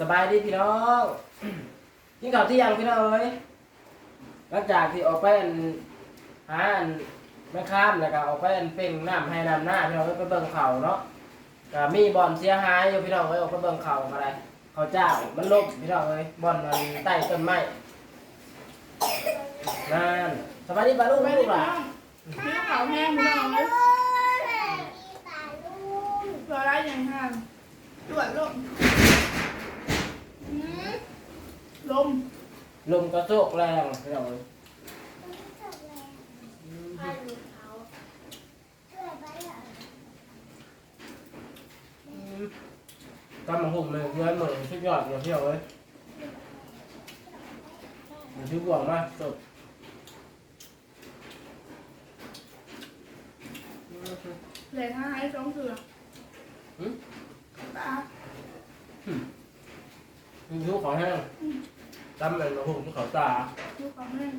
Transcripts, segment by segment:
สบายดีพี่น้องกินข้าวที่ยังพี่น้องเอ้ยหลังจากที่ออกไปอันหาอันแม่ข้ามแล้วก็ออกไปอันเป่งน้ำให้น้ำหน้าพี่น้องเอ้ยไปเบิ่งเขาเนาะก็มีบ่อนเสียหายอยู่พี่น้องเอ้ยออกไปเบิ่งเขาอะไรเขาเจ้ามันล่มพี่น้องเอ้ยบ่อนมันใต้ต้นไม้นั่นสบายดีป่ะลูกแม่ลูกหล่ะเนื้าวแห้งพี่น้องเลยตัวไรอย่างห่างตรวจลมหืมลม ลมกระโชกแรงพี่น้องเอ้ยกำลังหุ่มเลยเงินหมดชุดยอดเดียวพี่น้องเอ้ยมันชุดหวงมากสดเหลยห้าให้สองเถื่อหืมตามันชุดของแห้ง ตำเป็นมาหุ่มชุดเขาตาลูกขาวแห้ง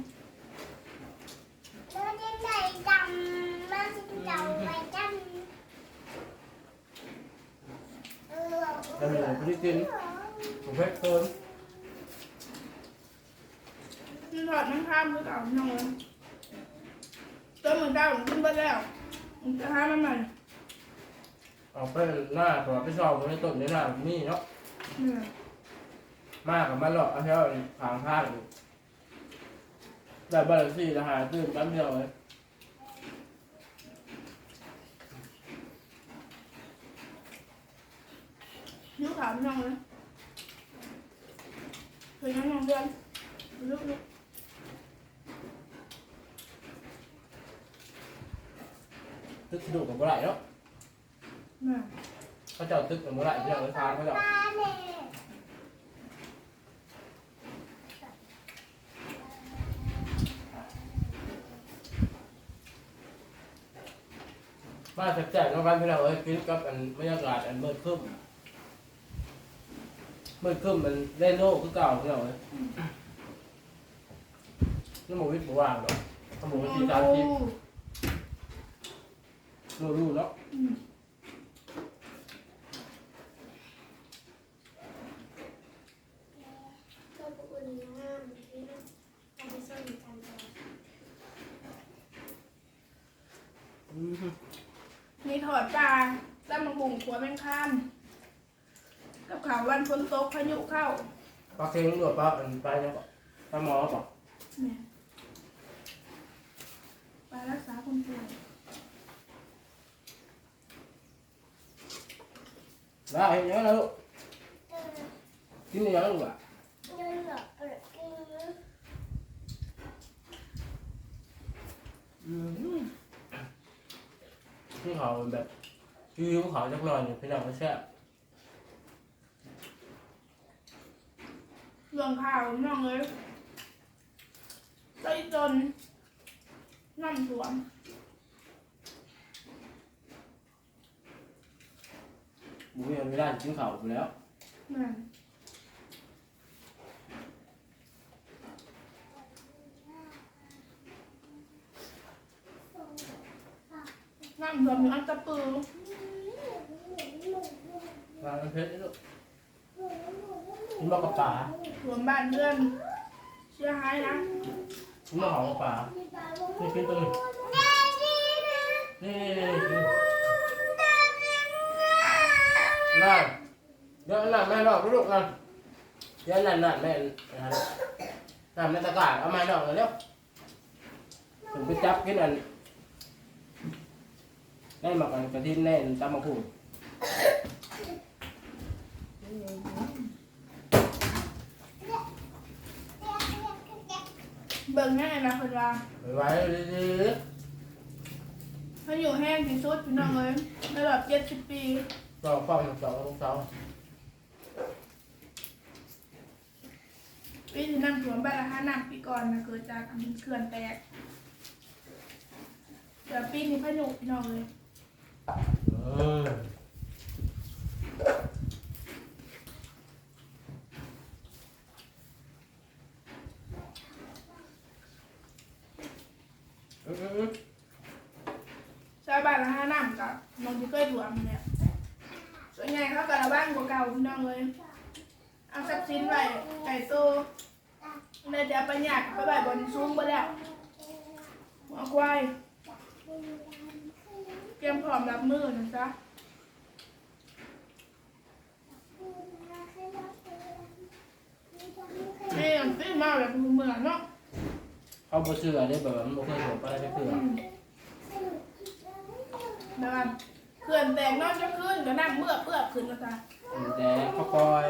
ตำเป็นพริกกินผมเพ็กเกินมันถอดน้ำข้ามคือเก่าพี่น้องเลยตัวเหมือนเก่าขึ้นไปแล้วมันจะหามันใหม่เอาไปหน้าตัวไปชอบในต้นในหน้านี่เนาะเนี่ย มากกับมันหรอกเอาเท่าทางพลาดแต่บัลซี่ทหารตื่นแป๊บเดียวเลยนิ้วขาวพี่น้องเลยเคยนั่งนอนเดือนลุกลุกตึกสนุกกับเมื่อไหร่เนาะเนี่ยเขาเจ้าตึกกับเมื่อไหร่ที่เราไปทานเขาเจ้า บ้านแจกๆน้องบ้านพี่เราเอ้ยกินกับอันบรรยากาศอันมืดครึ้มมืดครึ้มมันเล่นโลกคือเก่าพี่เราเอ้ยนี่หมูวิทย์หมูว่างดอกถ้าหมูวิทย์สีจานทิพย์รู้ๆเนาะ อืม อืม มีถอดปลา แล้วมาบุ่งขัวแมงข้ามกับข่าววันฝนตกพายุเข้าปลาเค็งด้วยปลาอันปลาเนี่ยปลาหมอป่ะเนี่ยปลารักษาคนป่วยแล้วเห็นยังไงลูกกินยังลูกอะอืมที่เขาแบบ วิวเขาจักหน่อยอยู่พี่น้องก็แซ่บเรื่องข่าวน้องเลยใต้จนน้ำท่วมหมูยังไม่ได้กินเขาไปแล้ว นั่นน้ำท่วมอยู่อันตะปื อวางน้ำเพชรนี่ลูกกินบ่กับป่าท่วมบ้านเพื่อนเสียหายนะกินบ่ของกับป่านี่กินตัวนี้นี่นี่นี่นั่นเดี๋ยวนั่นแม่ดอกลูกนั่นเดี๋ยวนั่นนั่นแม่นั่นนั่นในตะกร้าเอาไม้ดอกเลยเร็วถึงไปจับกินอันได้มักกันกระทินแน่นตำมะพูด เบิ่งแน่นะคนว่าไปไว้ดีถ้าอยู่แห้งที่สุดพี่น้องเลยในรอบเจ็ดสิบปีๆต่อฟ้องสองลูกสาวปีที่น้ำท่วมบ้านละห้าน้ำปีก่อนนะเกิดจากเขื่อนแตกแต่ปีนี้พายุพี่น้องเลยเอออืมอืมอืม ชาวบ้านละห้าน้ำกับ มองที่เคยท่วมเนี่ยส่วนใหญ่เขากับระบ้านกว่าเก่าพี่น้องเลยเอาทรัพย์สินไว้ไก่โตเลยจะเอาไปหยักไปไว้บนซุ้มไปแล้วหัวควายเตรียมพร้อมรับมือนะจ๊ะนี่อันตื้อมาแบบเมืองเนาะเขาบ่เชื่อได้แบบว่ามันบ่เคยถูกไปได้เพื่อเดิน เขื่อนแตกนอนจะขึ้นก็นั่งเมื่อกเปื้อกขึ้นนะจ๊ะแต่เขาปล่อย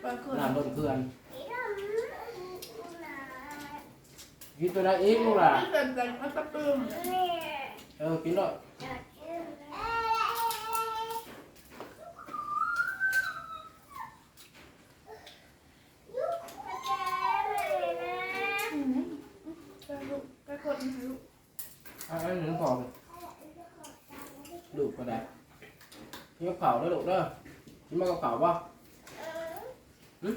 เปิดขึ้นน้ำลงเพื่อนกินตัวนั้นอีกลูกหล่ะนี่เขื่อนแตกมันตะปืมเออกินเนาะ อืมไปลูกไปกดนะลูก อันนั้นหนึ่งพอไปลูกก็ได้ กินกับเผาวด้วยลูกเด้อกินมากับเผาวป่ะหึ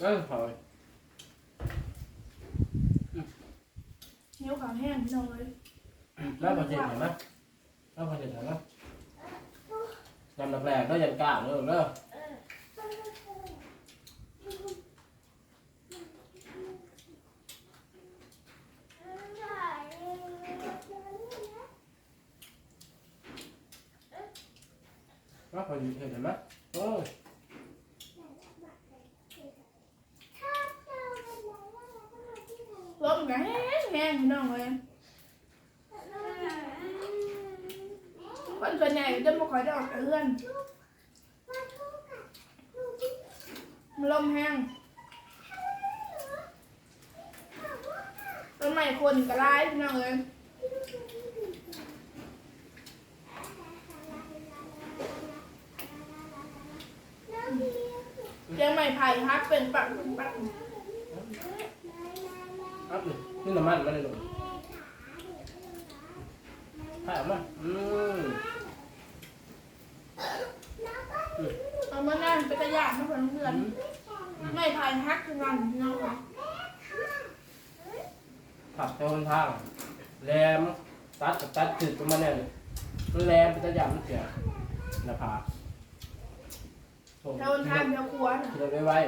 เออเผาเลยนิ้วขาวแห้งพี่น้องเลยแล้วพอเจ็ดเห็นไหมแล้วพอเจ็ดเห็นไหมยำแรกๆก็ยันกล้าเด้อเด้อ แล้วพอเจ็ดเห็นไหมโอ้ยลมก็แห้งแห้งพี่น้องเลยคนส่วนใหญ่จะไมาคอยได้ออกจากเรือนลมแห้งต้นไม้คนกร้ายพี่น้องเลย เลี้ยงไม้ไผ่ฮักเป็นปักเป็นปักอัพเลยนี่น้ำมันมาเลยลูกถ่ายออกมาอืมเอามานั่งเป็นตะยานมาเพื่อนเพื่อนไม่พายฮักคืองานพี่น้องเลยขับเจ้าหนทางแรมตัดกับตัดจุดประมาณนี้เลยแรมเป็นตะยานมันเสียหน้า ผากเท่าทานเท่าครัวน่ะเดินไว้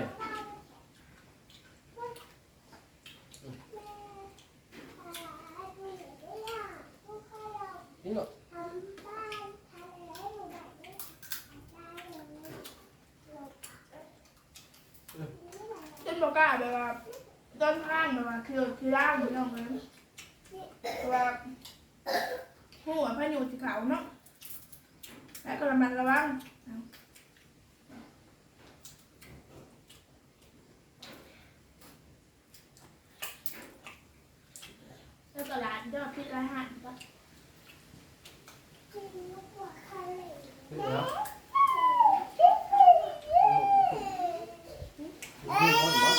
นี่ลูกเช่นบอกกล้าแบบว่าต้นข้างแบบว่าคือคือร่างพี่น้องเลยแต่ว่าหัวพายุสีขาวเนาะแล้วก็ระมัดระวัง แล้วก็ร้านยอดพิษร้านอาหารก็นี่เหรอนี่คนเหรอ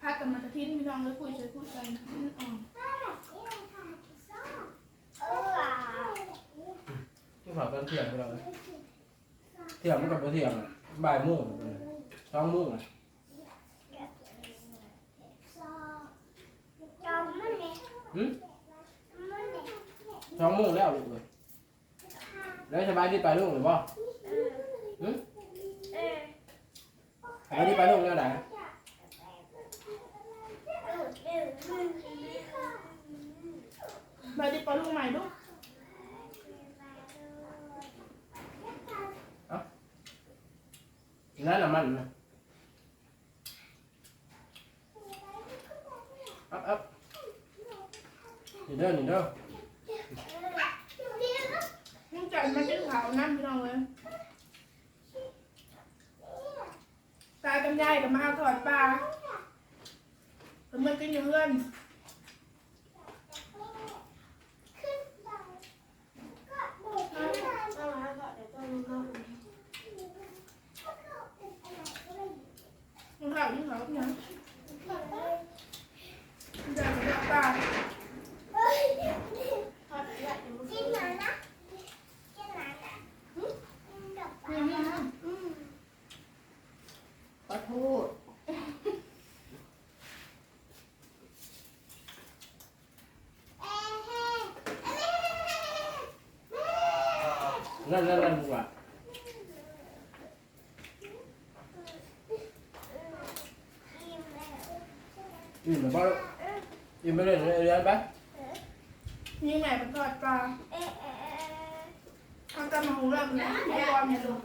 พักกับมันกระทิ้นพี่น้องเลยคุยใช้คุยกันอ่อน ที่ผ่านตอนเที่ยงไปแล้วนะเที่ยงมันกับเที่ยงอะบ่ายโมงสองโมงอะหืมสองโมงแล้วลูกเลยแล้วสบายดีไปลูกหรือเปล่าหืมสบายดีไปลูกแล้วไหนไปดิปอลูกใหม่ลูก นั่นนะมันนะอัพอัพนี่เด้อนี่เด้องจัดมาจิ้ขาวนั่นพี่น้องเลยตายกันยายกับมาเอาถอดปลาแต่มันกินอยู่เพื่อน ที่เขาเนี่ยจะจะตาขอโทษนั่นนั่นนั่นว่ะ อืมเดี๋ยวพ่อยิงไปเลยเรียนไปนี่แม่เป็นทอดปลาทำกันมาหูเริ่มแล้วไม่ยอมเนี่ยลูก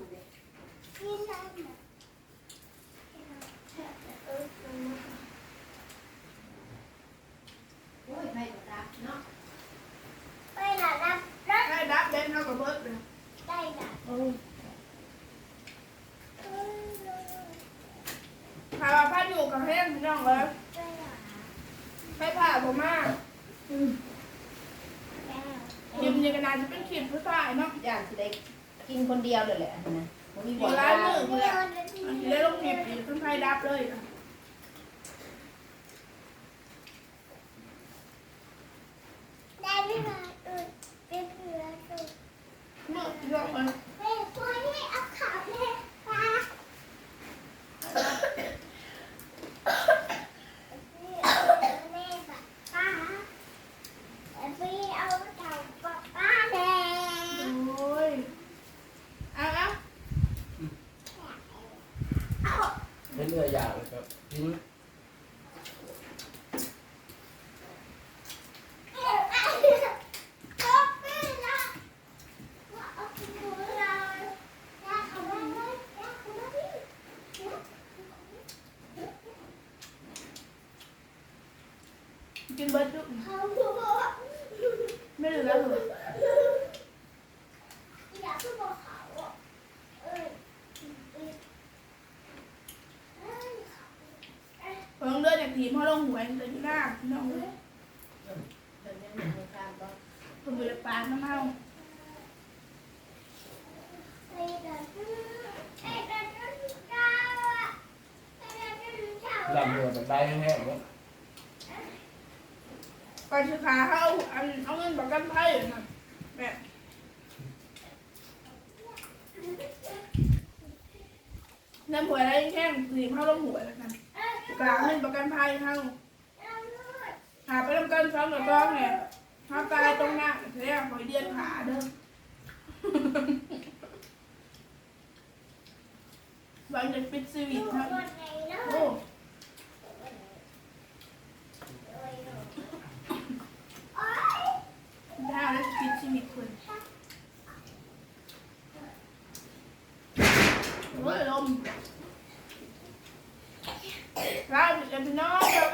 โอ้ยไปกดดับเนาะได้ดับเด่นเท่ากับเบิร์ดเลยเออถ้าว่าพันอยู่กับแห้งพี่น้องเลยให้ผ่าผมมากคลิปนี้ก็น่าจะเป็นคลิปผู้ชายเนาะอย่างสิได้กินคนเดียวเลยแหละนะบ่มีมีบ่ร้านได้มือเลยอันที่ได้ลงคลิปอีกทั้งไพ่ดับเลยค่ะมือพี่น้องเลยโอ้ยเอาเอา แล้วก็ทิ้ง กินเบิร์ดดุไม่เหลือแล้วเลยพ อลงเลือดจากทีมาลงหวยเลยอยู่หน้าน้องเลยเดี๋ยวนี้มันมีการบ่คนอยู่ในปาน้ำเมาลำเรือแบบได้แห้งๆเนี่ยก่อนชื่อขาเขาเอาอันเอาเงินประกันภัยนะแบบน้ำหวยอะไรแค่ทีเขาลงหวยแล้วกัน กลางเงินประกันภัยเขาหาไปทำกันซ้อมกับต้องเนี่ยถ้าตายตรงหน้าเสียหอยเดือนขาเด้อหวังจะปิดสวิตช์ครับโอ้ได้แล้วปิดสวิตช์คนโอ้ยลมเราจะเป็นน้องเรา